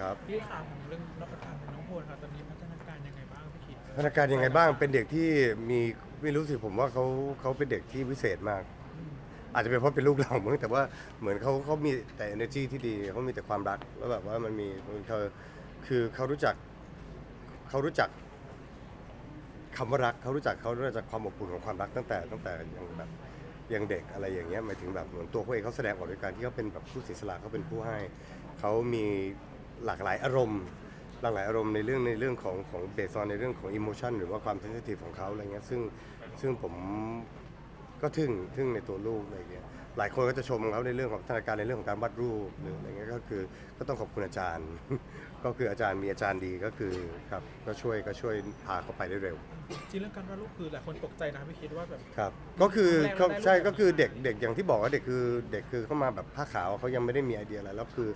ครับ พี่ถามเรื่องน้องถามน้องโพลค่ะตอนนี้พัฒนาการยังไงบ้างพี่คิดพัฒนาการยังไงบ้างเป็นเด็กที่มีไม่รู้สิผมว่าเขาเขาเป็นเด็กที่พิเศษมาก อาจจะเป็นเพราะเป็นลูกเรามั้งแต่ว่าเหมือนเขาเขามีแต่ energy ที่ดีเขามีแต่ความรักแล้วแบบว่ามันมีเธอคือเขารู้จักเขารู้จักคำว่ารักเขารู้จักเขารู้จักความอบอุ่นของความรักตั้งแต่ตั้งแต่ยังแบบยังเด็กอะไรอย่างเงี้ยหมายถึงแบบเหมือนตัวเขาเองเขาแสดงออกโดยการที่เขาเป็นแบบผู้เสียสละเขาเป็นผู้ให้เขามี หลากหลายอารมณ์ หลากหลายอารมณ์ในเรื่องในเรื่องของของเบสออนในเรื่องของอิโมชันหรือว่าความเซนซิทีฟของเขาอะไรเงี้ยซึ่งซึ่งผมก็ทึ่งทึ่งในตัวลูกอะไรเงี้ยหลายคนก็จะชมเขาในเรื่องของพัฒนาการในเรื่องของการวาดรูปหรืออะไรเงี้ยก็คือก็ต้องขอบคุณอาจารย์ ก็คืออาจารย์มีอาจารย์ดีก็คือครับก็ช่วยก็ช่วยพาเขาไปได้เร็ว จริงเรื่องการวาดรูปคือหลายคนตกใจนะพี่คิดว่าแบบ ครับ ก็คือแรกๆเขาได้รูปใช่แบบก็คือเด็กเด็กอย่างที่บอกว่าเด็กคือเด็กคือเข้ามาแบบผ้าขาวเขายังไม่ได้มีไอเดียอะไรแล้วคือ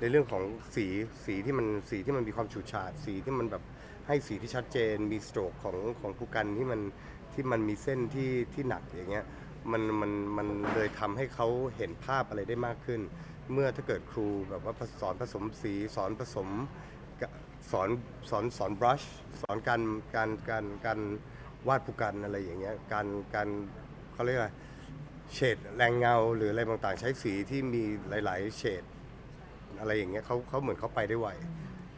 ในเรื่องของสีสีที่มันสีที่มันมีความฉูดฉาดสีที่มันแบบให้สีที่ชัดเจน มีสโตรกของของผู้กันที่มันที่มันมีเส้นที่ที่หนักอย่างเงี้ยมันมันมันเลยทำให้เขาเห็นภาพอะไรได้มากขึ้น เมื่อถ้าเกิดครูแบบว่าสอนผสมสีสอนผสมสอนสอนสอนบรัชสอนการการการการวาดผู้กันอะไรอย่างเงี้ยการการเขาเรียกอะไรเฉดแรงเงาหรืออะไรต่างๆ ใช้สีที่มีหลาย ๆ เฉด อะไรอย่างเงี้ยเขาเขาเหมือนเขาไปได้ไว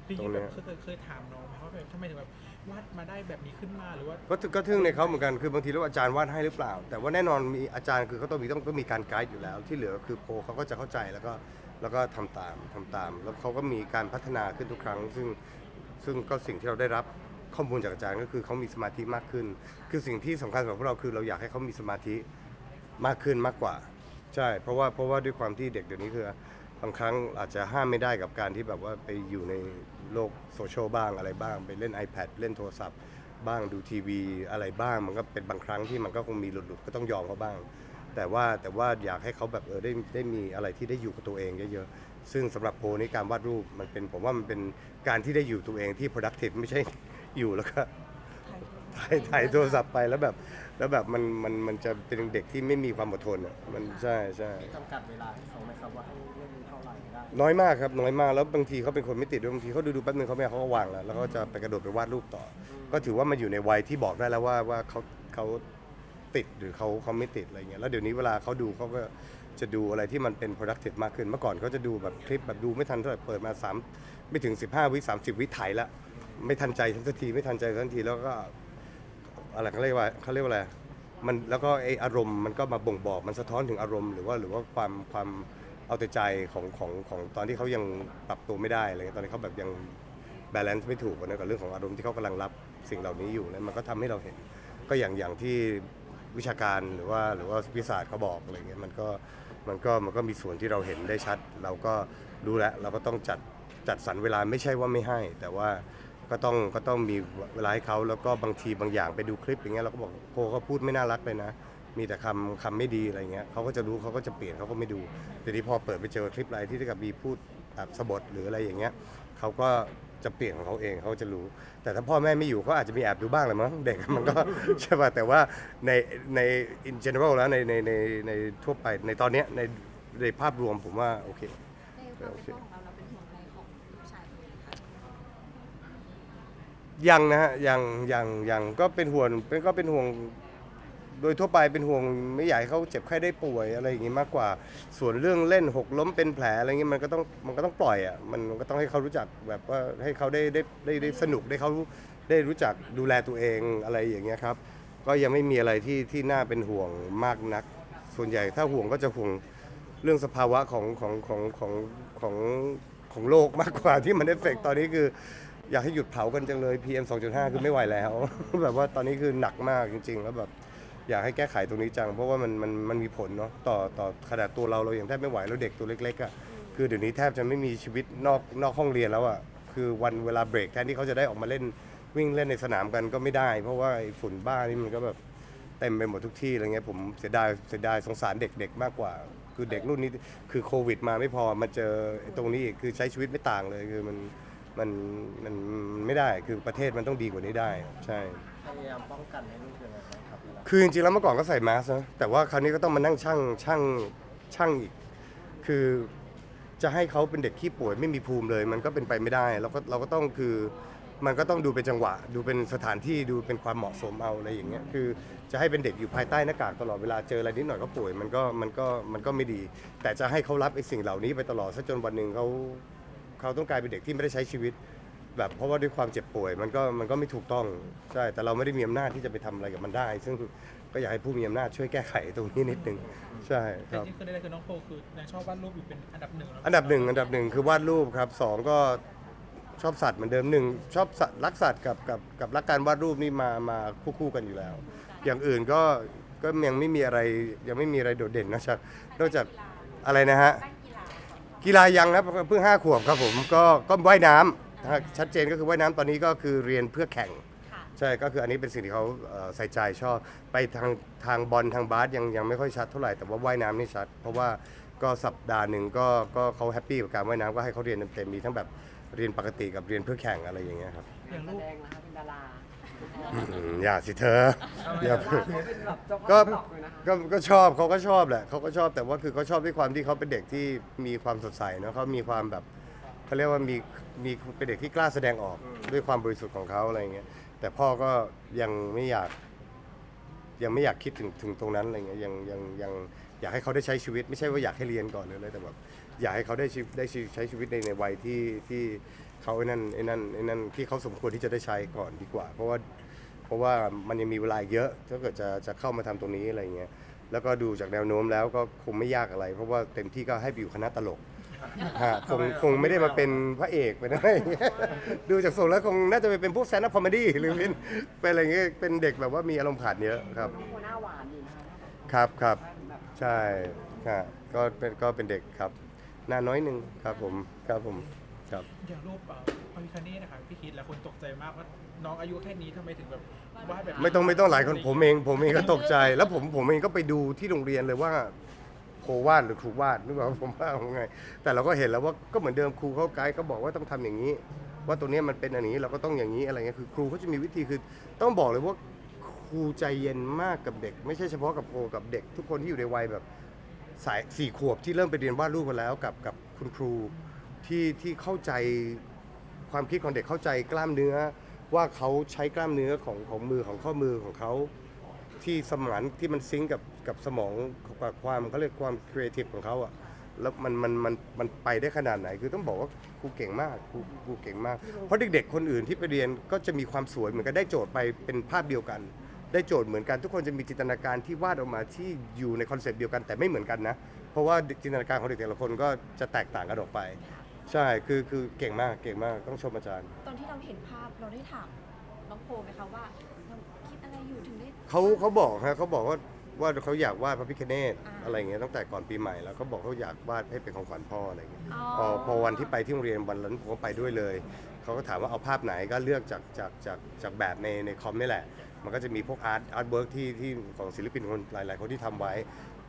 พี่ตรคิดงเนี้แบบยเคยเคยถามน้องไหมว่าแบบทำไมถึงแบบวาดมาได้แบบนี้ขึ้นมาหรือว่าก็ทึก็ทึ่งในเขาเหมือนกันคือบางทีแล้วอาจารย์วาดให้หรือเปล่า แต่ว่าแน่นอนมีอาจารย์คือเขาต้องมีต้องต้องมีการไกด์อยู่แล้ว ที่เหลือคือโปรเขาก็จะเข้าใจแล้วก็แล้วก็ทำตามทำตาม แล้วเขาก็มีการพัฒนาขึ้นทุกครั้ง ซึ่งซึ่งก็สิ่งที่เราได้รับข้อมูลจากอาจารย์ก็คือเขามีสมาธิมากขึ้น คือสิ่งที่สำคัญสำหรับพวกเราคือเราอยากให้เขามีสมาธิมากขึ้นมากกว่า ใช่ เพราะว่าเพราะว่าด้วยความที่เด็กเดี๋ยวนี้คือ บางครั้งอาจจะห้ามไม่ได้กับการที่แบบว่าไปอยู่ในโลกโซเชียลบ้างอะไรบ้าง ไปเล่น iPad เล่นโทรศัพท์ บ้างดูทีวีอะไรบ้าง มันก็เป็นบางครั้งที่มันก็คงมีหลุดๆก็ต้องยอมเขาบ้าง แต่ว่าแต่ว่าอยากให้เขาแบบเออได้ได้มีอะไรที่ได้อยู่กับตัวเองเยอะๆ ซึ่งสำหรับโพลนี้การวาดรูปมันเป็นผมว่ามันเป็นการที่ได้อยู่ตัวเองที่ productive ไม่ใช่อยู่แล้วก็ ถ่ายถ่ายโทรศัพท์ไปแล้วแบบ แล้วแบบมันมันมันจะเป็นเด็กที่ไม่มีความอดทนอะมันใช่ใช่จำกัดเวลาให้เขาไหมครับว่าให้เล่นเท่าไหร่ได้ น้อยมากครับน้อยมากแล้วบางทีเขาเป็นคนไม่ติดด้วยบางทีเขาดูดูๆแป๊บนึงเขาไม่เอาเขาก็วางแล้วแล้วเขาจะไปกระโดดไปวาดรูปต่อก็ถือว่ามันอยู่ในวัยที่บอกได้แล้วว่าว่าเขาเขาติดหรือเขาเขาไม่ติดอะไรเงี้ยแล้วเดี๋ยวนี้เวลาเขาดูเขาก็จะดูอะไรที่มันเป็น productive มากขึ้นเมื่อก่อนเขาจะดูแบบคลิปแบบดูไม่ทันเท่าไหร่เปิดมาสามไม่ถึง 15 วิ30 วิถ่ายละไม่ทันใจทันทีไม่ทันใจทันทีแล้วก็ อะไรเขาเรียกว่าเขาเรียกว่าอะไรมันแล้วก็ไออารมณ์มันก็มาบ่งบอกมันสะท้อนถึงอารมณ์หรือว่าหรือว่าความความเอาแต่ใจของของของตอนที่เขายังปรับตัวไม่ได้อะไรเงี้ยตอนนี้เขาแบบยังบาลานซ์ไม่ถูกนะกับเรื่องของอารมณ์ที่เขากำลังรับสิ่งเหล่านี้อยู่นะมันก็ทำให้เราเห็น ก็อย่างอย่างที่วิชาการหรือว่าหรือว่าวิทยาศาสตร์เขาบอกอะไรเงี้ยมันก็มันก็มันก็มีส่วนที่เราเห็นได้ชัด เราก็รู้แล้วเราก็ต้องจัดจัดสรรเวลาไม่ใช่ว่าไม่ให้ แต่ว่า ก็ต้องก็ต้องมีเวลาให้เขาแล้วก็บางทีบางอย่างไปดูคลิปอย่างเงี้ยเราก็บอกโพเขาพูดไม่น่ารักเลยนะ มีแต่คำคำไม่ดีอะไรเงี้ยเขาก็จะรู้เขาก็จะเปลี่ยนเขาก็ไม่ดู แต่ที่พอเปิดไปเจอคลิปอะไรที่กับมีพูดแบบสะบดหรืออะไรอย่างเงี้ยเขาก็จะเปลี่ยนของเขาเองเขาจะรู้ แต่ถ้าพ่อแม่ไม่อยู่เขาอาจจะมีแอบดูบ้างแหละมั้งเด็กมันก็ ใช่ป่ะแต่ว่าในใน in general แล้วในในในในทั่วไปในตอนเนี้ยในในภาพรวมผมว่าโอเค ในความเป็นพ่อของเราเราเป็นห่วงอะไรของลูกชายคนนี้คะ ยังนะฮะยังยังยังก็เป็นห่วงเป็นก็เป็นห่วง โดยทั่วไปเป็นห่วงไม่อยากให้เขาเจ็บไข้ได้ป่วยอะไรอย่างงี้มากกว่า ส่วนเรื่องเล่นหกล้มเป็นแผลอะไรเงี้ยมันก็ต้องมันก็ต้องปล่อยอะมันมันก็ต้องให้เขารู้จักแบบว่าให้เขาได้ได้ได้ได้สนุกได้เขาได้รู้จักดูแลตัวเองอะไรอย่างเงี้ยครับ ก็ยังไม่มีอะไรที่ที่น่าเป็นห่วงมากนัก ส่วนใหญ่ถ้าห่วงก็จะห่วงเรื่องสภาวะของของของของของของโลกมากกว่าที่มันเอฟเฟกต์ตอนนี้คือ อยากให้หยุดเผากันจังเลย PM 2.5 คือไม่ไหวแล้ว แบบว่าตอนนี้คือหนักมากจริง ๆ แล้วแบบอยากให้แก้ไขตรงนี้จัง เพราะว่ามันมันมันมีผลเนาะต่อต่อขนาดตัวเราเราอยังแทบไม่ไหวแล้วเด็กตัวเล็กๆอะคือเดี๋ยวนี้แทบจะไม่มีชีวิตนอกนอกห้องเรียนแล้วอะคือวันเวลาเบรกแทนที่เขาจะได้ออกมาเล่นวิ่งเล่นในสนามกันก็ไม่ได้ เพราะว่าไอ้ฝุ่นบ้านี่มันก็แบบเต็มไปหมดทุกที่อะไรเงี้ยผมเสียดายเสียดายสงสารเด็กๆมากกว่า คือเด็กรุ่นนี้คือโควิด มาไม่พอมาเจอตรงนี้อีกคือใช้ชีวิตไม่ต่างเลยคือมัน มันมันมันไม่ได้คือประเทศมันต้องดีกว่านี้ได้ใช่ พยายามป้องกันให้ลูกยังไงบ้างครับเวลาคือจริงๆแล้วเมื่อก่อนก็ใส่แมสนะแต่ว่าคราวนี้ก็ต้องมานั่งช่างช่างช่างอีก คือจะให้เขาเป็นเด็กขี้ป่วยไม่มีภูมิเลย มันก็เป็นไปไม่ได้เราก็เราก็ต้องคือมันก็ต้องดูเป็นจังหวะ ดูเป็นสถานที่ดูเป็นความเหมาะสมเอาอะไรอย่างเงี้ยคือจะให้เป็นเด็กอยู่ภายใต้หน้ากากตลอดเวลาเจออะไรนิดหน่อยก็ป่วยมันก็มันก็มันก็ไม่ดี แต่จะให้เขารับไอ้สิ่งเหล่านี้ไปตลอดซะจนวันหนึ่งเขา เขาต้องกลายเป็นเด็กที่ไม่ได้ใช้ชีวิต แบบเพราะว่าด้วยความเจ็บป่วยมันก็มันก็ไม่ถูกต้องใช่แต่เราไม่ได้มีอำนาจที่จะไปทำอะไรกับมันได้ ซึ่งก็อยากให้ผู้มีอำนาจช่วยแก้ไขตรงนี้นิดนึงใช่คแต่ Dạ. รับที่คือได้คือน้องโพคือยังชอบวาดรูปอยู่เป็นอันดับหนึ่งแล้วอันดับหนึ่งอันดับหนึ่งคือวาดรูปครับสองก็ชอบสัตว์เหมือนเดิมหนึ่งชอบสัตว์รักสัตว์กับกับกับรักการวาดรูปนี่มามาคู่คู่กันอยู่แล้ว อย่างอื่นก็ก็ยังไม่มีอะไรยังไม่มีอะไรโดดเด่นนอกจากนอกจากอะไรนะฮะด้าน กีฬากีฬายังครับเพิ่งห้าขวบครับผมก็ก็ว่ายน้ำนะฮะชัดเจนก็คือว่ายน้ำตอนนี้ก็คือเรียนเพื่อแข่ง ค่ะใช่ก็คืออันนี้เป็นสิ่งที่เขาเอ่อใส่ใจชอบไปทางทางบอลทางบาสยังยังไม่ค่อยชัดเท่าไหร่แต่ว่าว่ายน้ำนี่ชัด เพราะว่าก็สัปดาห์หนึ่งก็ก็เขาแฮปปี้กับการว่ายน้ำก็ให้เขาเรียนเต็มๆมีทั้งแบบเรียนปกติกับเรียนเพื่อแข่งอะไรอย่างเงี้ยครับ อย่างรูปแสดงนะคะเป็นดารา อืมอย่าสิเธออย่าเขาเป็นแบบเจ้าพ่อก็ตอกเลยนะคะก็ก็ชอบเขาก็ชอบแหละเขาก็ชอบแต่ว่าคือเขาชอบด้วยความที่เขาเป็นเด็กที่มีความสดใสเนอะเขามีความแบบเขาเรียกว่ามีมีเป็นเด็กที่กล้าแสดงออกด้วยความบริสุทธิ์ของเขาอะไรอย่างเงี้ยแต่พ่อก็ยังไม่อยาก ยังไม่อยากคิดถึงถึงตรงนั้นอะไรเงี้ยยังยังยังอยากให้เขาได้ใช้ชีวิต ไม่ใช่ว่าอยากให้เรียนก่อนเลยแต่แบบอยากให้เขาได้ชีวิตได้ชีใช้ชีวิตในในวัยที่ที่ เขาไอ้นั่นไอ้นั่นไอ้นั่นที่เขาสมควรที่จะได้ใช้ก่อนดีกว่า เพราะว่าเพราะว่ามันยังมีเวลาเยอะถ้าเกิดจะจะเข้ามาทำตรงนี้อะไรเงี้ยแล้วก็ดูจากแนวโน้มแล้วก็คงไม่ยากอะไร เพราะว่าเต็มที่ก็ให้ไปอยู่คณะตลกฮะคงคงไม่ได้มาเป็นพระเอกเป็นอะไรเงี้ยดูจากทรงแล้วคงน่าจะไปเป็นพวกแซนด์อัพคอมเมดี้หรือเป็นเป็นอะไรเงี้ยเป็นเด็กแบบว่ามีอารมณ์ขันเยอะครับ น้องโพหน้าหวานอยู่นะคะครับครับ แบบใช่ก็เป็นก็เป็นเด็กครับ หน้าน้อยหนึ่งครับผมครับผม ครับอย่างรูปเอ่อพระพิคเนตนะคะพี่คิดแล้วคนตกใจมากว่าน้องอายุแค่นี้ทำไมถึงแบบวาดแบบไม่ต้องไม่ต้องหลายคนผมเอง ผมเองก็ตกใจ แล้วผมผมเองก็ไปดูที่โรงเรียนเลยว่าโครูวาดหรือครูวาดหรือเปล่าผมว่าไง แต่เราก็เห็นแล้วว่าก็เหมือนเดิมครูเขาไกด์ก็บอกว่าต้องทำอย่างนี้ ว่าตัวเนี้ยมันเป็นอันนี้เราก็ต้องอย่างนี้อะไรเงี้ยคือ ครูเขาจะมีวิธีคือต้องบอกเลยว่าครูใจเย็นมากกับเด็ก ไม่ใช่เฉพาะกับโอกับเด็ก ทุกคนที่อยู่ในวัยแบบ สายสี่ขวบที่เริ่มไปเรียนวาดรูปมาแล้วกับกับคุณครู ที่ที่เข้าใจความคิดของเด็กเข้าใจกล้ามเนื้อ ว่าเขาใช้กล้ามเนื้อของของมือของข้อมือของเขาที่สมานที่มันซิงกับกับสมองกับความเขาเรียกความครีเอทีฟของเขาอะแล้วมันมันมันมันไปได้ขนาดไหน คือต้องบอกว่าครูเก่งมากครูครูเก่งมาก เพราะเด็กๆคนอื่นที่ไปเรียนก็จะมีความสวยเหมือนกันได้โจทย์ไปเป็นภาพเดียวกัน ได้โจทย์เหมือนกัน ทุกคนจะมีจินตนาการที่วาดออกมาที่อยู่ในคอนเซปต์เดียวกันแต่ไม่เหมือนกันนะ เพราะว่าจินตนาการของเด็กแต่ละคนก็จะแตกต่างกันออกไป ใช่คือคือเก่งมากเก่งมากต้องชมอาจารย์ ตอนที่เราเห็นภาพเราได้ถามน้องโพไหมคะว่าเราคิดอะไรอยู่ถึงได้ เขาเขาบอกฮะเขาบอกว่าว่าเขาอยากวาดพระพิคเนตอ่า อะไรอย่างเงี้ยตั้งแต่ก่อนปีใหม่แล้วเขาบอกเขาอยากวาดให้เป็นของขวัญพ่ออะไรอย่างเงี้ยอ๋อพอพอวันที่ไปที่โรงเรียนวันนั้นผมก็ไปด้วยเลย เขาก็ถามว่าเอาภาพไหนก็เลือกจากจากจากจากแบบในในคอมนี่แหละ มันก็จะมีพวกอาร์ตอาร์ตเวิร์กที่ที่ของศิลปินคนหลาย ๆ คนที่ทำไว้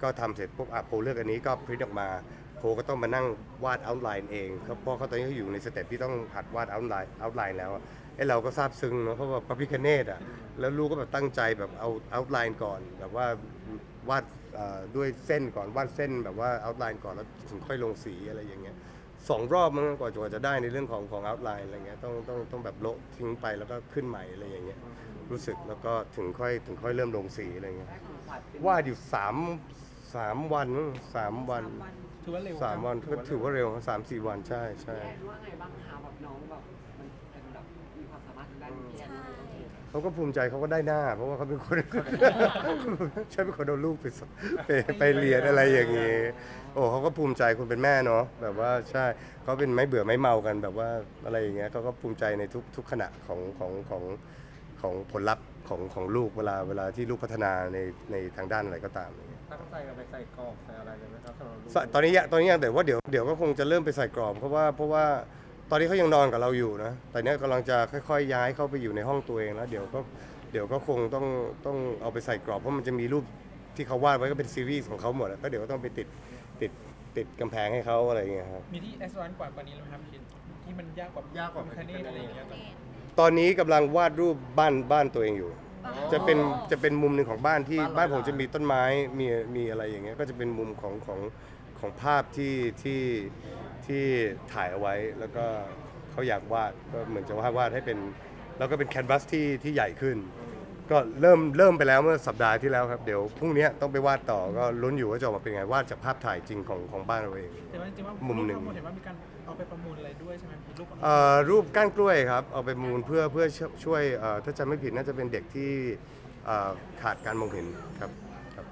ก็ทำเสร็จปุ๊บอะโพเลือกอันนี้ก็พริ้นออกมา โพก็ต้องมานั่งวาดเอาท์ไลน์เองครับเพราะเขาตอนนี้เขาอยู่ในสเต็ปที่ต้องหัดวาดเอาท์ไลน์เอาท์ไลน์แล้วอะไอ้เราก็ซาบซึ้งเนาะเพราะว่าพระพิคเนตอะแล้วลูกก็แบบตั้งใจแบบเอาเอาท์ไลน์ก่อน แบบว่าวาดเอ่อด้วยเส้นก่อนวาดเส้นแบบว่าเอาท์ไลน์ก่อนแล้วถึงค่อยลงสีอะไรอย่างเงี้ยสองรอบมั้งกว่ากว่าจะได้ในเรื่องของของเอาท์ไลน์อะไรเงี้ยต้องต้องต้องแบบโละทิ้งไปแล้วก็ขึ้นใหม่อะไรอย่างเงี้ยรู้สึกแล้วก็ถึงค่อยถึงค่อยเริ่มลงสีอะไรเงี้ยได้ของขวัญเป็นวาดอยู่สามสามวันมั้งสามวัน ถือว่าเร็วสามวันก็ถือว่าเร็วสามสี่วันใช่ใช่พี่แอนว่าไงบ้างคะแบบน้องแบบมันเป็นแบบมีความสามารถทางด้านพี่แอนใช่ เขาก็ภูมิใจเขาก็ได้หน้า เพราะว่าเขาเป็นคน ใช่เป็นคนเอาลูกไปสไปไปเรียนอะไรอย่างงี้โอ้เขาก็ภูมิใจคนเป็นแม่เนาะแบบว่าใช่เขาเป็นไม่เบื่อไม่เมากันแบบว่าอะไรอย่างเงี้ยเขาก็ภูมิใจในทุกทุกขณะของของของของผลลัพธ์ของของลูกเวลาเวลาที่ลูกพัฒนาในในทางด้านอะไรก็ตาม ตั้งใจเอาไปใส่กรอบใส่อะไรเลยไหมครับสำหรับลูกใส่ตอนนี้ยังตอนนี้ยังแต่ว่าเดี๋ยวเดี๋ยวก็คงจะเริ่มไปใส่กรอบเพราะว่าเพราะว่าตอนนี้เขายังนอนกับเราอยู่นะแต่เนี้ยกำลังจะค่อยๆ ย้ายเข้าไปอยู่ในห้องตัวเองแล้วเดี๋ยวก็เดี๋ยวก็คงต้องต้องเอาไปใส่กรอบเพราะมันจะมีรูปที่เขาวาดไว้ก็เป็นซีรีส์ของเขาหมดอะก็เดี๋ยวก็ต้องไปติดติดติดกำแพงให้เขาอะไรอย่างเงี้ยครับ มีที่แอสวานกว่ากว่านี้แล้วไหมครับพี่คิดที่มันยากกว่ายากกว่าพระพิคเนตอะไรอย่างเงี้ยตอนนี้กำลังวาดรูปบ้านบ้านตัวเองอยู่อ๋อ จะเป็นจะเป็นมุมหนึ่งของบ้านที่บ้านผมจะมีต้นไม้มีมีอะไรอย่างเงี้ยก็จะเป็นมุมของของของภาพที่ที่ที่ถ่ายเอาไว้แล้วก็เขาอยากวาดก็เหมือนจะวาดวาดให้เป็น แล้วก็เป็นแคนวาสที่ที่ใหญ่ขึ้น ก็เริ่มเริ่มไปแล้วเมื่อสัปดาห์ที่แล้วครับ เดี๋ยวพรุ่งนี้ต้องไปวาดต่อก็ลุ้นอยู่ว่าจะออกมาเป็นไงวาดจากภาพถ่ายจริงของของบ้านเราเอง แต่ว่าจริงๆว่ามุมหนึ่ง รูปทั้หมดเห็นว่ามีการเอาไปประมูลอะไรด้วยใช่ไหมมีรูปของน้องเอ่อรูปก้านกล้วยครับเอาไปมูลเพื่อเพื่อช่วยเอ่อถ้าจำไม่ผิดน่าจะเป็นเด็กที่เอ่อขาดการมองเห็นครับครับ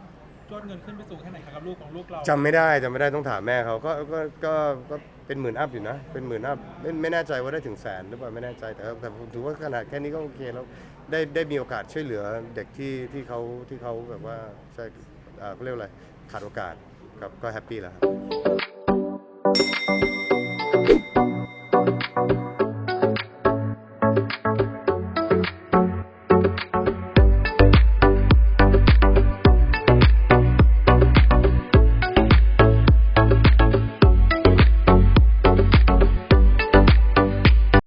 ยอดเงินขึ้นไปสูงแค่ไหนครับกับลูกของลูกเราจำไม่ได้จำไม่ได้ต้องถามแม่เขาก็ก็ก็ก็เป็นหมื่นอัพอยู่นะเป็นหมื่นอัพไม่ไม่แน่ใจว่าได้ถึงแสนหรือเปล่าไม่แน่ใจแต่แต่ผมถือว่าขนาดแค่นี้ก็โอเคแล้ว ได้ได้มีโอกาสช่วยเหลือเด็กที่ที่เขาที่เขาแบบว่าใช่เอ่าเขาเรียกอะไรขาดโอกาสครับก็แฮปปี้แล้วครับ